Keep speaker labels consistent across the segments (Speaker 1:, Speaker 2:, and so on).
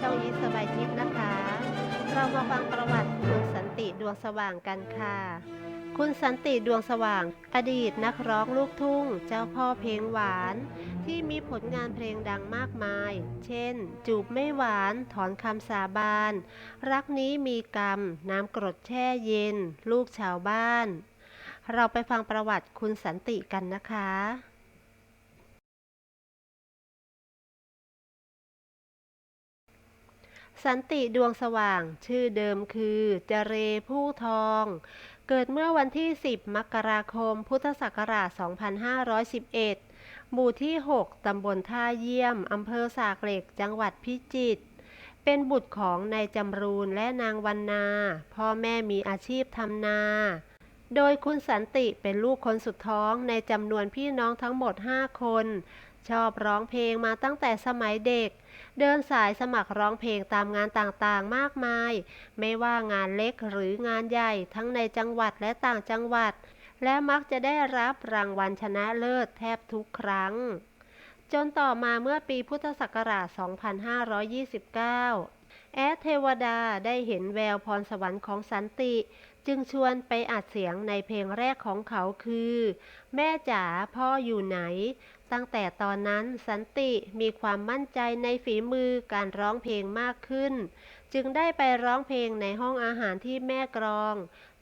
Speaker 1: ช่องยิสบายทิพย์นะคะ เรามาฟังประวัติคุณสันติดวงสว่างกันค่ะ คุณสันติดวงสว่าง อดีตนักร้องลูกทุ่ง เจ้าพ่อเพลงหวาน ที่มีผลงานเพลงดังมากมาย เช่น จูบไม่หวาน ถอนคำสาบาน รักนี้มีกรรม น้ำกรดแช่เย็น ลูกชาวบ้าน เราไปฟังประวัติคุณสันติกันนะคะ สันติดวงสว่าง ชื่อเดิมคือเจเรผู้ทอง เกิดเมื่อวันที่ 10 มกราคม พุทธศักราช 2511 หมู่ที่ 6 ตำบลท่าเยี่ยม อำเภอสากเหล็ก จังหวัดพิจิตร เป็นบุตรของนายจำรูนและนางวันนา พ่อแม่มีอาชีพทำนา โดยคุณสันติเป็นลูกคนสุดท้องในจำนวนพี่น้องทั้งหมด 5 คน ชอบร้องเพลงมาตั้งแต่สมัยเด็ก เดินสายสมัครร้องเพลงตามงานต่างๆ มากมาย ไม่ว่างานเล็กหรืองานใหญ่ทั้งในจังหวัดและต่างจังหวัด และมักจะได้รับรางวัลชนะเลิศแทบทุกครั้ง จนต่อมาเมื่อปีพุทธศักราช 2529 แอดเทวดาได้เห็นแววพรสวรรค์ของสันติ จึงชวนไปอัดเสียงในเพลงแรกของเขาคือ แม่จ๋าพ่ออยู่ไหน ตั้งแต่ตอนนั้นสันติมีความมั่นใจในฝีมือการร้องเพลงมากขึ้น จึงได้ไปร้องเพลงในห้องอาหารที่แม่กรอง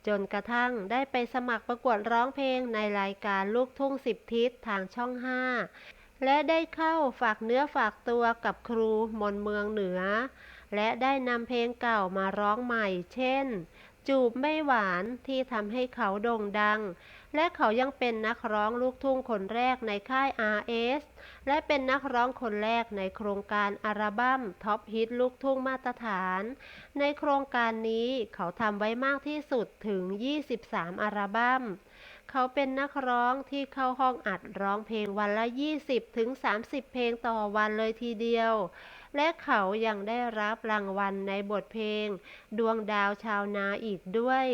Speaker 1: จนกระทั่งได้ไปสมัครประกวดร้องเพลงในรายการลูกทุ่งสิบทิศทางช่องห้าและได้เข้าฝากเนื้อฝากตัวกับครูมนเมืองเหนือ และได้นำเพลงเก่ามาร้องใหม่ เช่น จูบไม่หวานที่ทำให้เขาโด่งดัง และเขายังเป็นนักร้องลูกทุ่งคนแรกในค่าย RS และเป็นนักร้องคนแรกในโครงการอัลบั้มท็อปฮิตลูกทุ่งมาตรฐาน ในโครงการนี้เขาทำไว้มากที่สุดถึง 23 อัลบั้ม เขาเป็นนักร้องที่เข้าห้องอัดร้องเพลงวันละ20ถึง30 เพลงต่อวันเลยทีเดียว และเขายังได้รับรางวัลในบทเพลง ดวงดาวชาวนาอีกด้วย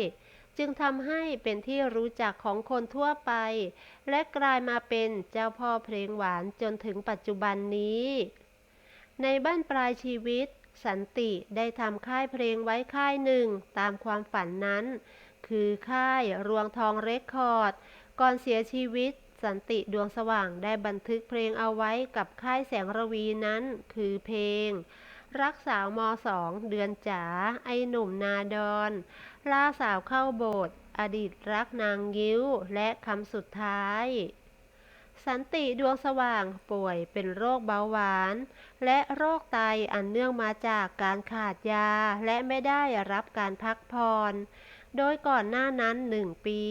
Speaker 1: จึงทำให้เป็นที่รู้จักของคนทั่วไป และกลายมาเป็นเจ้าพ่อเพลงหวานจนถึงปัจจุบันนี้ ในบ้านปลายชีวิต สันติได้ทำค่ายเพลงไว้ค่ายหนึ่งตามความฝันนั้น คือค่ายรวงทองเรคคอร์ด ก่อนเสียชีวิต สันติดวงสว่างได้บันทึกเพลงเอาไว้กับค่ายแสงระวีนั้น คือเพลง รักสาวมสองเดือนจ๋าไอหนุ่มนาดอนล่าสาวเข้าโบสถ์อดีตรักนางยิ้วและคำสุดท้ายสันติดวงสว่างป่วยเป็นโรคเบาหวาน และโรคไตอันเนื่องมาจากการขาดยาและไม่ได้รับการพักผ่อน โดยก่อนหน้านั้นหนึ่งปี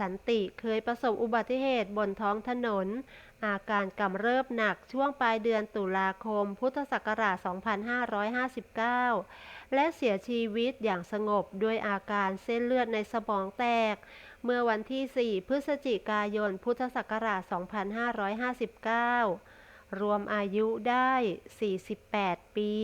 Speaker 1: สันติเคยประสบอุบัติเหตุบนท้องถนน อาการกำเริบหนักช่วงปลายเดือนตุลาคม พุทธศักราช 2559 และเสียชีวิตอย่างสงบด้วยอาการเส้นเลือดในสมองแตก เมื่อวันที่ 4 พฤศจิกายน พุทธศักราช 2559 รวมอายุได้ 48 ปี